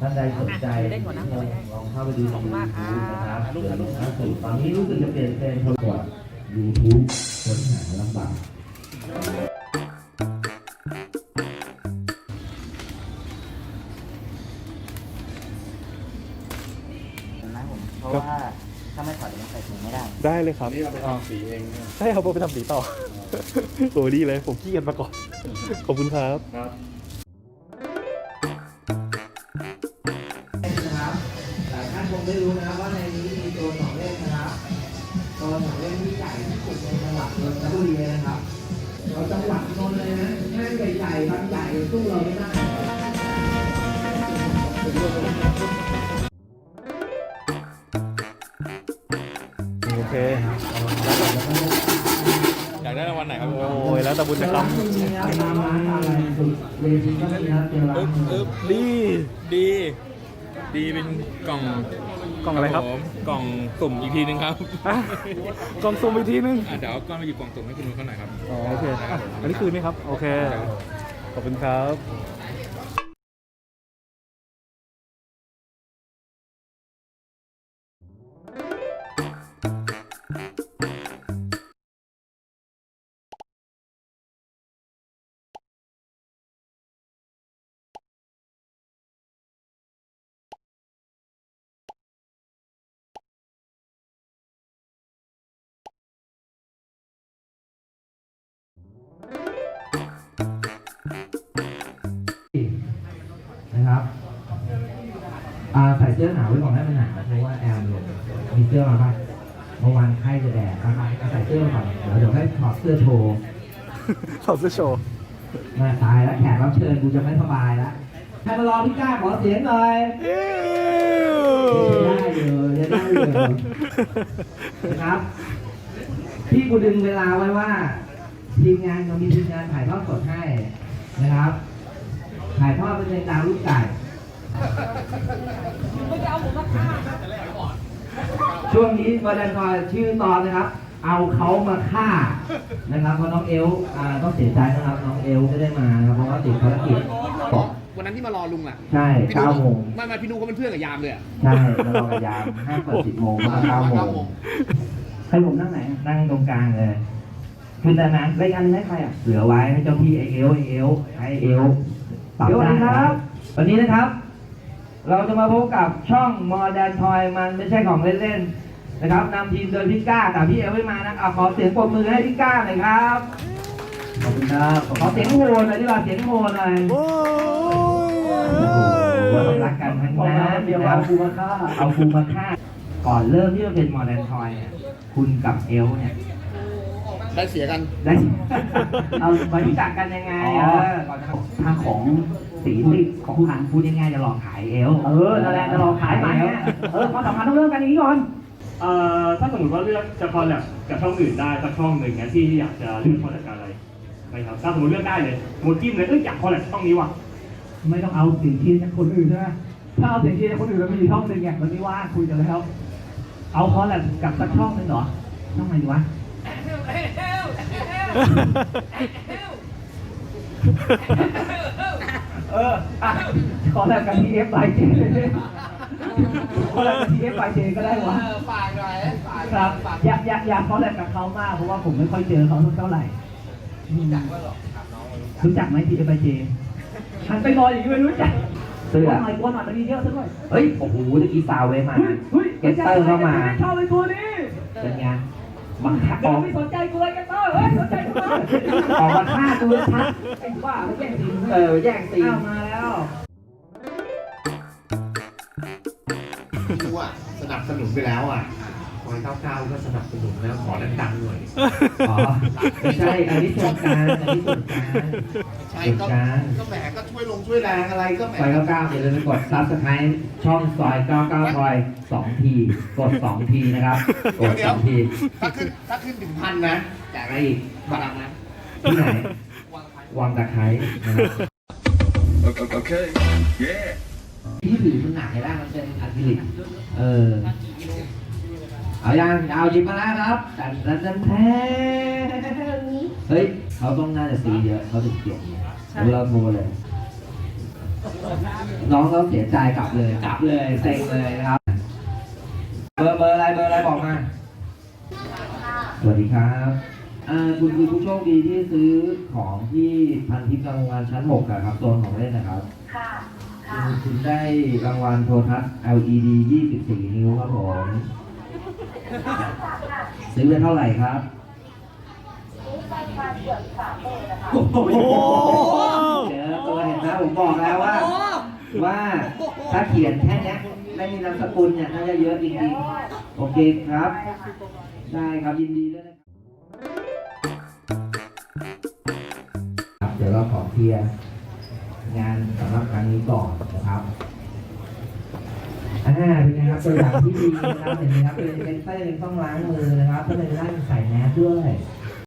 ใจเล่นก่อนนะลองเข้าไปดูขอบคุณมากครับนะครับเดี๋ยวล่าสุดตอนนี้รู้สึกจะเปลี่ยนเป็นคนกด YouTube ค้นหาลำบากนะผมเพราะว่าถ้าไม่ถอดมันใส่ถุงไม่ได้ ได้เลยครับนี่เราไปทำสีเองใช่ครับผมไปทำสีต่อโอ้ดีเลยผมขี้กียจมาก่อนขอบคุณครับ ญ่ๆบางใหญ่สู้เราไม่ได้โอเค อยากได้รางวัลไหนครับโอ้ยแล้วแต่บุญนะครับตามร้านตามอะไรสุดเวทีก็มีนะเจอร้านอึ๊บดีดี ดีเป็นกล่องกล่องอะไรครับผมกล่องสุ่มอีกทีนึงครับอะกล่องซูมอีกทีนึงอะเดี๋ยวเอาก้อนมาหยิบกล่องสุ่มให้คุณนุ้ยเขาหน่อยครับ อ๋อโอเคอะอันนี้คืนไหมครับ โอเค ขอบคุณครับ อ่าใส่เสื้อหนาวไว้ก่อนได้มันหนาวเพราะว่าแอร์มันลงมีเสื้อมาป่ะเมื่อวานไข้จะแดดนะครับใส่เสื้อมาก่อนเดี๋ยวเดี๋ยวให้ถอดเสื้อโชว์ขอบเสื้อโชว์มาตายแล้วแขกรับเชิญกูจะไม่สบายแล้วใครมารอพี่ก้าขอเสียงหน่อยได้เลยได้เลยนะครับพี่กูดึงเวลาไว้ว่า ทีมงานเรามีทีมงานถ่ายทอดสดให้นะครับ ถ่ายทอดเป็นในตามลูกไก่ ช่วงนี้วาเลนไทน์ชื่อตอนนะครับ เอาเขามาฆ่านะครับเพราะน้องเอลอ่าต้องเสียใจนะครับน้องเอลไม่ได้มานะครับเพราะว่าติดภารกิจวันนั้นที่มารอลุงอะใช่พี่เก้านุ๊กโมงไม่ไม่พี่นุ๊กเขาเป็นเพื่อนกับยามเลยอะใช่แล้วเรากับยามห้าเปิดสิบโมงมาเก้าโมงให้ผมนั่งไหนอะนั่งตรงกลางเลยคือแต่นั้นรายการให้ใครอะเหลือไว้ให้เจ้าพี่ไอเอลไอเอลไอเอลปรับได้ครับวันนี้นะครับ เราจะมาพบกับช่องมอ d แดนทอยมันไม่ใช่ของเล่นๆนะครับนำทีมโดยพี่ก้ากับพี่เอลไม่มานะเอาขอเสียงปรบมือให้พี่ก้าหน่อยครับ ขอบคุณครับขอเสียงโหหน่อยดีกว่าเสียงโหหน่อยโอ้ยรักกันทั้งนั้นเดี๋ยวเอาคูมาฆ่าเอาคูมาฆ่าก่อนเริ่มที่จะเป็นมอ d แดนทอยเนี่ยคุณกับเอลเนี่ยได้เสียกันได้สิเอามารู้จักกันยังไงเออก่อนจะทางของ สีที่ของทางพูดง่ายๆจะหลอกขายเอลเออนั่นแหละจะหลอกขายใหม่อะเออความสัมพันธ์ต้องเริ่มกันอย่างนี้ก่อนเอ่อถ้าสมมติว่าเลือกจะคอลแลบกับช่องอื่นได้สักช่องหนึ่งเนี่ยที่อยากจะเลือกคอลแลบกับอะไรนะครับถ้าสมมติเลือกได้เลยสมมติจิ้มเลยเอ้ยอยากคอลแลบช่องนี้ว่ะไม่ต้องเอาสิ่งที่จากคนอื่นใช่ไหมถ้าเอาสิ่งที่จากคนอื่นมันมีอยู่ช่องหนึ่งไงมันไม่ว่างคุยกันแล้ว เอาคอร์แลบกับสักช่องหนึ่งเหรอช่องไหนดีวะ เอออะขอแลบกับ TF ไปเจขอแลบกับ TF ไปเจก็ได้วะฝากหน่อยฝากครับอยากอยากอยากขอแลบกับเขามากเพราะว่าผมไม่ค่อยเจอเขาเท่าไหร่รู้จักว่าหรอรู้จักไหม TF ไปเจหันไปรออย่างนี้ไม่รู้จักเสื้อหน่อยกลัวหน่อยมันมีเยอะซะด้วยเฮ้ย โอ้โหตะกี้ซาวเวมาเกตเตอร์เข้ามา ชอบไอ้ตัวนี้ เป็นไง มาฆ่าอเดี๋ยอวกไม่สนใจกูเลยกันเตอร์เฮ้ยสนใจกูเลยออกมาฆ่าตัวชัดไอ้บ้าไม่แย่งทีมเออแย่งซีนมาแล้วดูอะสนับสนุนไปแล้วอะ คอยเก้าเก้าก็สนับสนุนแล้วขอดังๆหน่อยอ๋อไม่ใช่ อันนี้ส่วนกลางอันนี้ส่วนกลางใช่ส่วนก็กลางก็แหมก็ช่วยลงช่วยแรงอะไรก็แหมซอย99อย่าลืมไปกดซับสไครต์ช่องซอย99ซอย2ที กด2ทีนะครับ กด2ทีถ้าขึ้นถ้าขึ้นถึงพันนะแจกอะไรอีกมาดังนะที่ไหนวังตะไคร้นะครับ Okay yeah ที่ถือมันหนักไงล่ะมันเป็นอะคริลิกเออ เอายังเอาหยิบมาแล้วครับแต่แต่แต่แทนเฮ้ยเขาต้องน่าจะตีเยอะเขาถึงเกี่ยวเราโมเลย น้องเขาเสียใจกลับเลยกลับเลยเซ็งเลยนะครับ เบอร์เบอร์อะไรเบอร์อะไรบอกมาสวัสดีครับอ่าคุณคือผู้โชคดีที่ซื้อของที่พันทิพย์รางวัลชั้นหกอะครับโซนของเล่นนะครับ ค่ะค่ะคุณคุณได้รางวัลโทรทัศน์ LED 24 นิ้วครับผม ซื้อไปเท่าไหร่ครับนี่ไปมาเกือบสามหมื่นนะคะโอ้โหเจอตัวเห็นนะผมบอกแล้วว่า ว่าถ้าเขียนแค่เนี้ยไม่มีนามสกุลเนี่ยน่าจะเยอะจริงๆ โอเคครับ ได้ครับยินดีด้วยนะครับ เดี๋ยวเราขอเคลียร์งานสำหรับครั้งนี้ก่อนนะครับ อ่าเป็นไงครับตัวอย่างที่ดีนะครับเห็นไหมครับเป็นเซนเตอร์ยังต้องล้างมือนะครับก็เป็นร่างใส่แมสด้วย